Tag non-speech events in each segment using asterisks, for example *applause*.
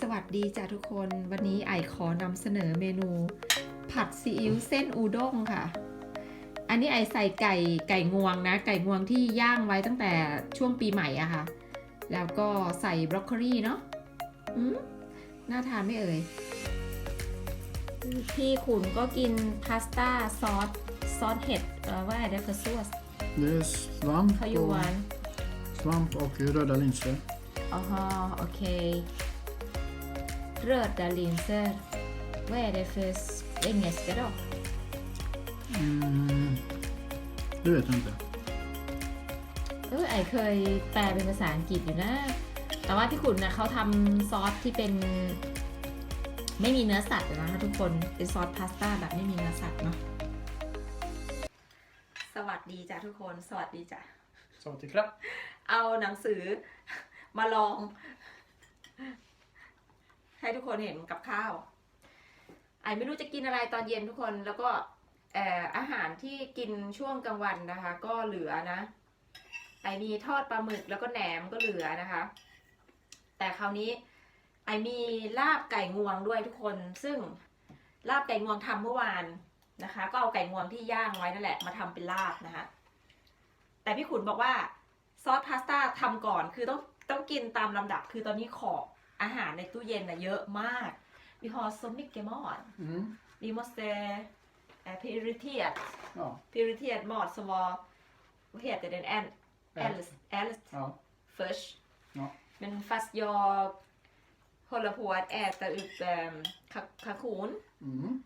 สวัสดีจ้ะทุกคน วันนี้ไอขอนำเสนอเมนู ผัดซีอิ๊วเส้นอูด้งค่ะ อันนี้ไอใส่ไก่ไก่งวงนะ ไก่งวงที่ย่างไว้ตั้งแต่ช่วงปีใหม่อะค่ะ แล้วก็ใส่บรอกโคลีเนาะอืมน่าทานไหม่เอ่ย พี่ขุนก็กินพาสต้าซอสซอสเห็ดเอ่อว่าอะไรคือซอส Det är svamp พยู och, วาน svamp och röda linser. อ๋อฮะโอเค Röda linser. Vad är det för s- engelska då? Mm, det vet jag inte. เออไอเคยแปลเป็นภาษาอังกฤษอยู่นะ แต่ว่าพี่ขุนนะเขาทำซอสที่เป็น ไม่มีเนื้อสัตว์นะคะทุกคน เป็นซอสพาสต้าแบบไม่มีเนื้อสัตว์เนาะ สวัสดีจ้ะทุกคน สวัสดีจ้ะ Så till klapp. เอาหนังสือมาลอง ให้ทุกคนเห็นกับข้าว ไอไม่รู้จะกินอะไรตอนเย็นทุกคนแล้วก็อ่อาหารที่กินช่วงกลางวันนะคะ ก็เหลือนะ ไอมีทอดปลาหมึกแล้วก็แหนมก็เหลือนะคะ แต่คราวนี้ไอมีลาบไก่งวงด้วยทุกคน ซึ่งลาบไก่งวงทำเมื่อวานนะคะ ก็เอาไก่งวงที่ย่างไว้นั่นแหละมาทำเป็นลาบนะคะ แต่พี่ขุนบอกว่าซอสพาสต้าทำก่อนคือต้องต้องกินตามลำดับคือตอนนี้ขอ อาหารในตู้เย็นน่ะเยอะมาก Vi har så mycket mat. Mm. Vi måste eh, prioritera, Ja. prioritera mat som var, vad heter den, äl- äldst, äldst Ja. först. Ja. Men fast jag håller på att äta upp eh, ka- kalkon Mm.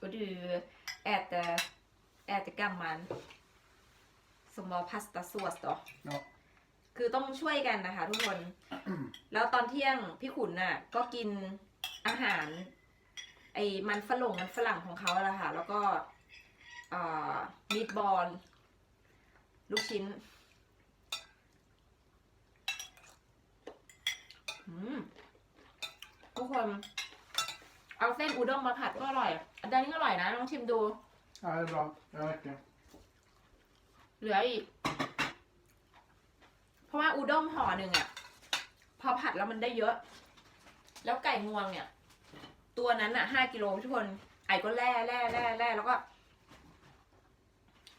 och du äter, äter gammal som var pastasås då. Ja. คือต้องช่วยกันนะคะ ทุกคน แล้วตอนเที่ยงพี่ขุนน่ะ ก็กินอาหาร ไอ้มันฝรั่งมันฝรั่งของเขาแหละค่ะ แล้วก็มีดบอลลูกชิ้นอืมทุกคนเอาเส้นอุด้งมาผัดก็อร่อยอันนี้ก็อร่อยนะลองชิมดู ja, det är bra. Det räcker. เหลืออีกเพ ราะว่าอุด้งห่อหนึ่งอะพอผัดแล้วมันได้เยอะ แล้วไก่งวงเนี่ย ตัวนั้นอะห้ากิโลทุกคนไอ้ก็แล่แล่แล่แล่แล้วก็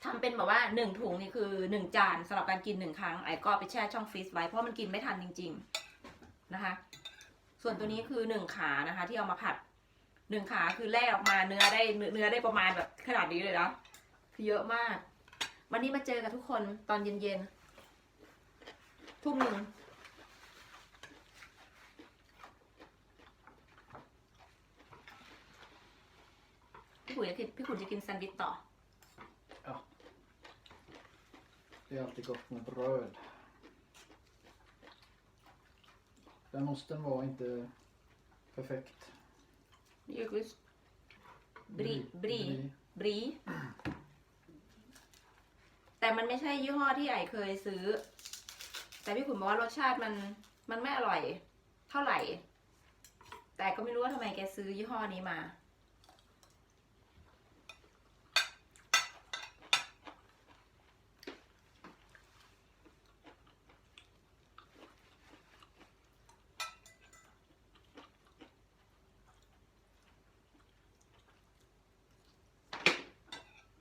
ทำเป็นแบบว่าหนึ่งถุงนี่คือหนึ่งจานสำหรับการกินหนึ่งครั้งไอ้ก็ไปแช่ช่องฟรีซไว้เพราะมันกินไม่ทันจริง ๆนะคะ ส่วนตัวนี้คือหนึ่งขานะคะ ที่เอามาผัดหนึ่งขาคือแล่ออกมาเนื้อได้เนื้อได้ประมาณแบบขนาดนี้เลยนะคือเยอะมาก วันนี้มาเจอกับทุกคนตอนเย็นๆ ทุ่มหนึ่งพี่ขุนจะกินพี่ขุนจะกินแซนด์วิชต่อ Det är alltid gott med bröd. Den osten var inte perfekt. นี่คือบรีบรีบรีแต่มันไม่ใช่ยี่ห้อที่ไอเคยซื้อ แต่พี่ขุนบอกว่ารสชาติมันมันไม่อร่อยเท่าไหร่ แต่ก็ไม่รู้ว่าทำไมแกซื้อยี่ห้อนี้มา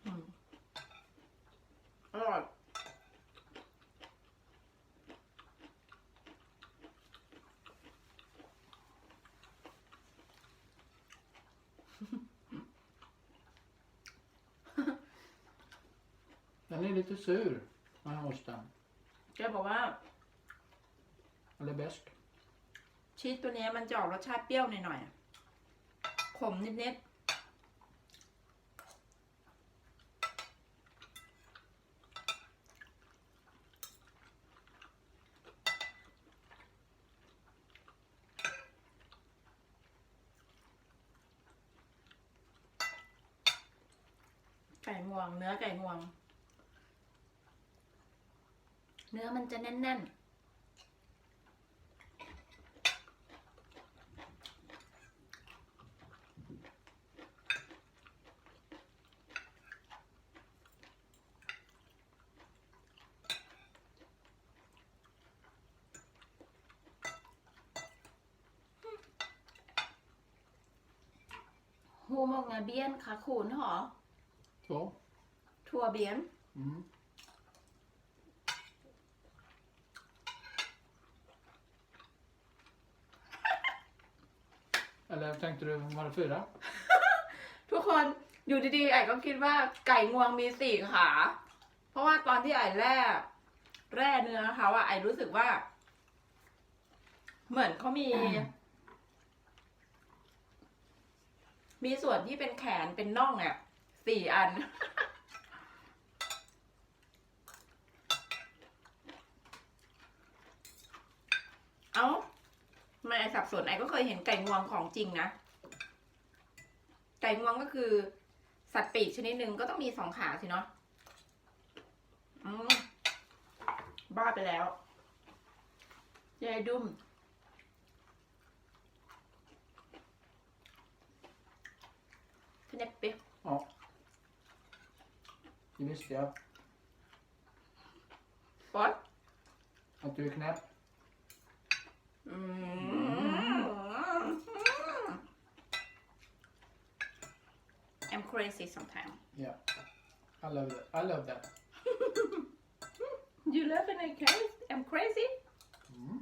อืมอร่อย Den är lite sur, den här osten. แกบอกว่า Eller besk. ชีสตัวเนี้ยมันจะออกรสชาติเปรี้ยวหน่อยๆขมนิดๆ ไก่งวง เนื้อไก่งวง เนื้อมันจะแน่น ๆ Hur många ben kalkon har? Två. Två ben? Mm. Eller tänkte du, var det fyra? ทุกคนอยู่ดีๆไอ้ก็คิดว่าไก่งวงมีสี่ขา เพราะว่าตอนที่ไอ้แร่แร่เนื้อเขาอะไอ้รู้สึกว่า เหมือนเขามี มีส่วนที่เป็นแขนเป็นน่องอะสี่อัน เอ้า ไมไอ้สับสนไอ้ก็เคยเห็นไก่งวงของจริงนะ ไก่งวงก็คือ สัตว์ปีกชนิดหนึ่งก็ต้องมีสองขาสิเนาะอืมบ้าไปแล้วยายดุมพี่เน็ตปิ๊ Ja. Det visste jag. ฟอส Att du är knäpp. อืม I'm crazy sometimes Yeah. I love that. I love that. *laughs* You love when I crazy? I'm crazy? Mm.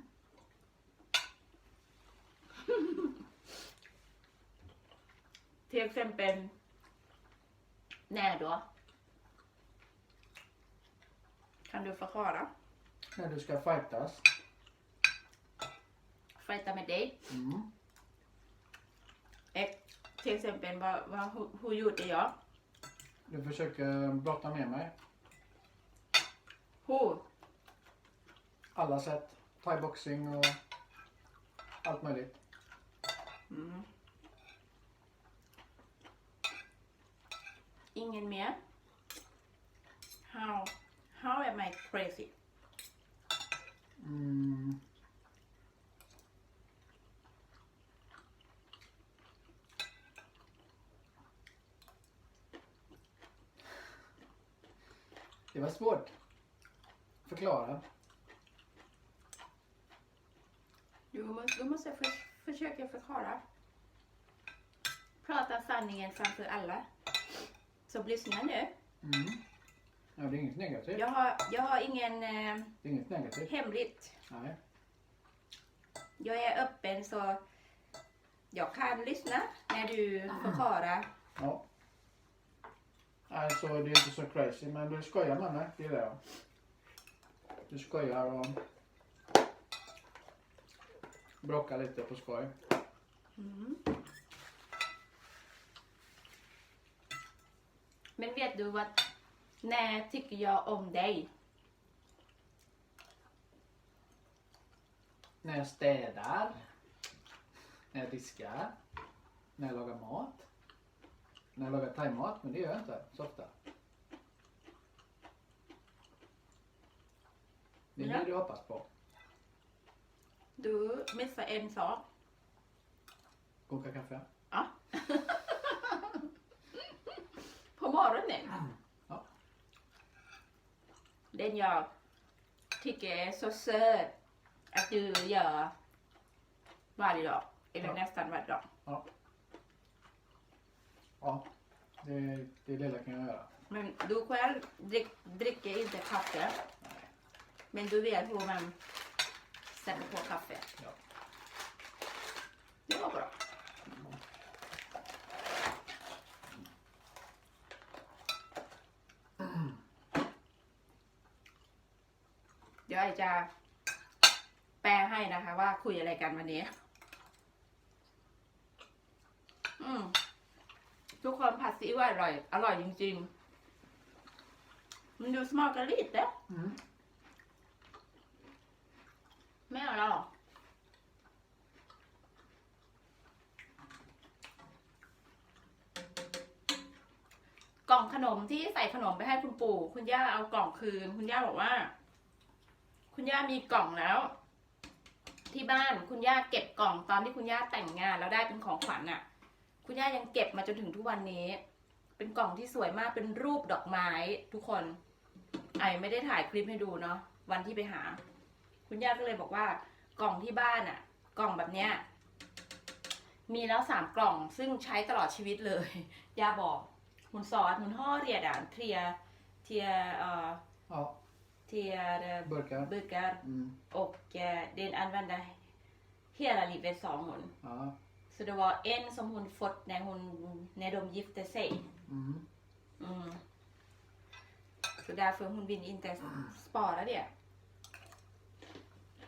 till exempel när då? Kan du förklara? När du ska fightas. Fighta med dig. Mm. Ex- Till exempel vad, vad, hur, hur gjorde jag? Du försöker brotta med mig. Hur? Alla sätt. Thaiboxing och allt möjligt. Mm. Ingen mer? How, how am I crazy? Mm. Det var svårt. Förklara. Du måste, du måste för, försöka förklara. Prata sanningen framför alla. Så lyssna nu. Mm. Ja, det är inget negativt. Jag har, jag har ingen eh, Det är inget negativt. hemligt. Nej. Jag är öppen så jag kan lyssna när du förklarar. Ja. Alltså, det är inte så crazy, men du skojar med mig. Det är det. Du skojar och bråkar lite på skoj. Mm. Men vet du vad? När tycker jag om dig? När jag städar. När jag diskar. När jag lagar mat. När jag lagar thaimat, men det gör jag inte så ofta. Det är det du hoppas på. Du missar en sak. Koka kaffe. Ja. *laughs* På morgonen. Ja. Den jag tycker är så söt att du gör varje dag. Eller Ja. nästan varje dag. Ja, det, det lilla kan jag göra. Men du själv drick, dricker inte kaffe. Nej. Men du vet hur man sätter på kaffe. Ja. Det var bra. Mm. เดี๋ยวไอจะแปลให้นะคะว่าคุยอะไรกันวันนี้ อืม ทุกคนผัดซีอิ๊วอร่อย อร่อยจริง ๆ มันดูสมอลกะลิดเด้ Mm. ไม่เอาแล้วเหรอกล่องขนมที่ใส่ขนมไปให้คุณปู่ คุณย่าเอากล่องคืน คุณย่าบอกว่า คุณย่ามีกล่องแล้ว ที่บ้านคุณย่าเก็บกล่องตอนที่คุณย่าแต่งงานแล้วได้เป็นของขวัญน่ะ คุณย่ายังเก็บมาจนถึงทุกวันนี้ เป็นกล่องที่สวยมากเป็นรูปดอกไม้ทุกคน ไอไม่ได้ถ่ายคลิปให้ดูเนาะวันที่ไปหา คุณย่าก็เลยบอกว่ากล่องที่บ้านอะกล่องแบบเนี้ยมีแล้วสามกล่องซึ่งใช้ตลอดชีวิตเลยยาบอกหุนซอสหุนห่อเรียดอะเทียเทียเอ่อ Ja, เทีย burkar. เบอร์เกอร์ Mm. och eh, den använde hela livet sa hon. Ja. Så det var en som hon fått när, hon, när de gifte sig. Mm. Mm. Så därför hon vill inte spara det.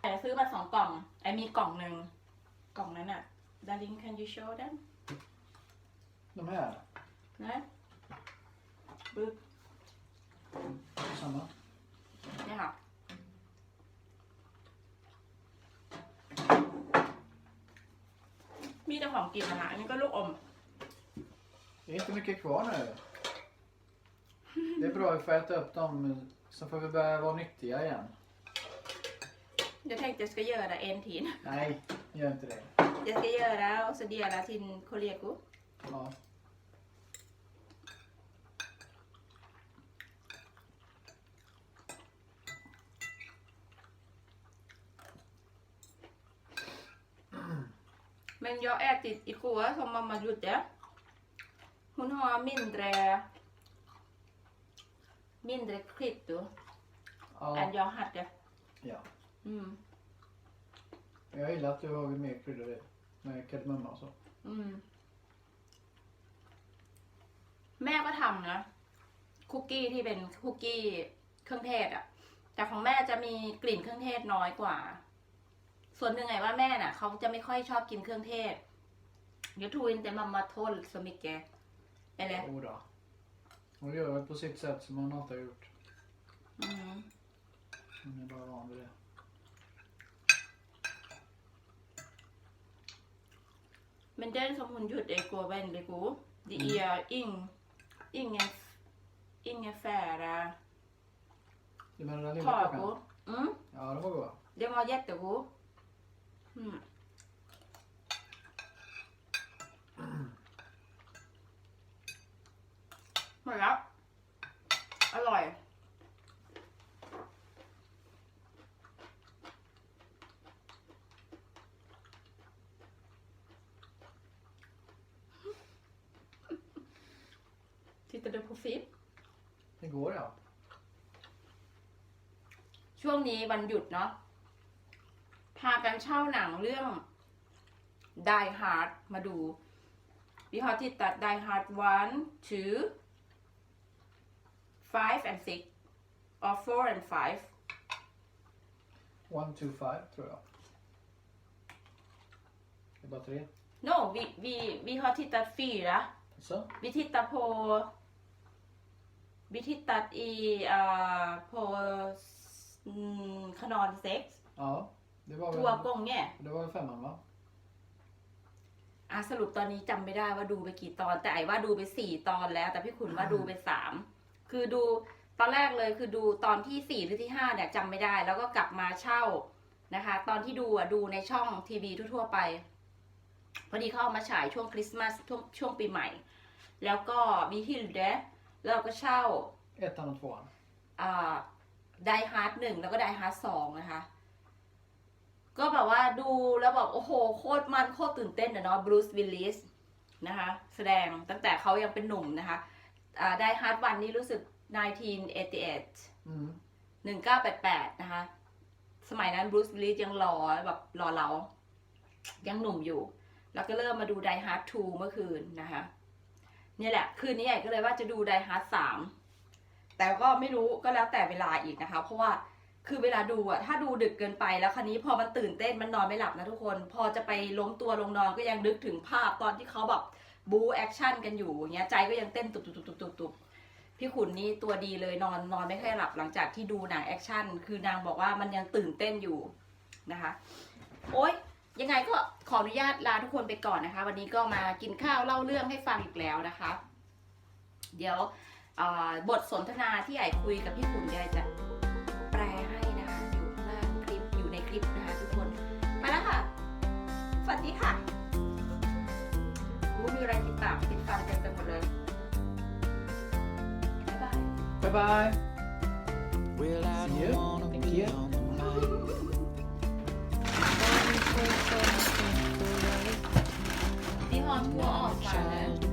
แต่ซื้อมาสองกล่อง ไอ้มีกล่องหนึ่งกล่องนั้นอะ Darling can you show them? De här, นะปึ๊บ samma. องกินนะคะอันนี้ก็ลูกอม Det är inte mycket kvar nu. Det är bra att få äta upp dem, så får vi börja vara nyttiga igen. Jag tänkte jag ska göra en till. Nej, gör inte det. Jag ska göra och så dela till kollegor. Ja. Men jag har ätit igår som mamma gjorde. Hon har mindre mindre kryddor ja. än jag hade. ja. Mm. Jag gillar att du har mer kryddor i. Med kardemumma och så. อืมแม่ก็ทำนะคุกกี้ที่เป็นคุกกี้เครื่องเทศอะแต่ของแม่จะมีกลิ่นเครื่องเทศน้อยกว่า ส่วนหนึ่งไงว่า แม่น่ะเขาจะไม่ค่อยชอบกินเครื่องเทศ Jag tror inte mamma tål så mycket. Eller? Jo då. Hon gör det på sitt sätt som hon alltid har gjort. อืม Hon är bara van vid det. Men den som hon gjorde igår väldigt god. Det är ing, ingen, ingefära Du menar den lilla kakan? kakor. Mm. Ja, den var god. Den var jättegod. Mm. Men ja. อร่อย Tittar du på film? Igår ja. ช่วงนี้วันหยุดเนาะ พากันเช่าหนังเรื่อง Die Hard มาดู Vi har tittat Die Hard 1, 2, 5 and 6 or 4 and 5 One, two, five tror jag. Det är bara tre. No, vi, vi, vi har tittat fyra. Så? Vi tittar på Vi tittat i uh, på mm, kanal 6 Ja. Det var två väl, gånger. det var väl femman va? อะสรุปตอนนี้จำไม่ได้ว่าดูไปกี่ตอน แต่ไอ้ว่าดูไปสี่ตอนแล้ว แต่พี่ขุนว่าดูไปสามคือดูตอนแรกเลยคือดูตอนที่สี่หรือที่ห้าเนี่ยจำไม่ได้ แล้วก็กลับมาเช่านะคะ ตอนที่ดูอะดูในช่องทีวีทั่วๆไป พอดีเขาเอามาฉายช่วงคริสต์มาสช่วงช่วงปีใหม่ แล้วก็มีฮิลเดแล้วเราก็เช่า Ettan och tvåan. อ่าไดฮาร์ดหนึ่งแล้วก็ไดฮาร์ดสองนะคะ ก็แบบว่าดูแล้วแบบโอ้โห โคตรมันโคตรตื่นเต้นอะเนาะบรูซวิลลิสนะคะแสดงตั้งแต่เขายังเป็นหนุ่มนะคะอ่าไดฮาร์ดวันนี้รู้สึก 1988 Mm. 1988 นะคะ สมัยนั้นบรูซวิลลิสยังหล่อแบบหล่อเหลายังหนุ่มอยู่ แล้วก็เริ่มมาดูไดฮาร์ด2เมื่อคืนนะคะเนี่ยแหละ คืนนี้ใหญ่ก็เลยว่าจะดูไดฮาร์ด3แต่ก็ไม่รู้ก็แล้วแต่เวลาอีกนะคะ เพราะว่า คือเวลาดูอะถ้าดูดึกเกินไปแล้วคันนี้พอมันตื่นเต้นมันนอนไม่หลับนะทุกคน พอจะไปล้มตัวลงนอนก็ยังนึกถึงภาพตอนที่เขาแบบบูแอคชั่นกันอยู่อย่างเงี้ยใจก็ยังเต้นตุบตุบตุบตุบตุบตุบพี่ขุนนี่ตัวดีเลยนอนนอนไม่ค่อยหลับหลังจากที่ดูหนังแอคชั่น คือนางบอกว่ามันยังตื่นเต้นอยู่นะคะ โอ๊ยยังไงก็ขออนุญาตลาทุกคนไปก่อนนะคะ วันนี้ก็มากินข้าวเล่าเรื่องให้ฟังอีกแล้วนะคะ เดี๋ยวบทสนทนาที่ไอ้คุยกับพี่ขุนยายจะ สวัสดีค่ะรู้มีอะไรติดตามติดฟังกันไปหมดเลยบ๊ายบาย Bye bye! Well, I See don't you. wanna Thank be you. on the line. Only for something for right. อนทั่วอ่อนฟังเลย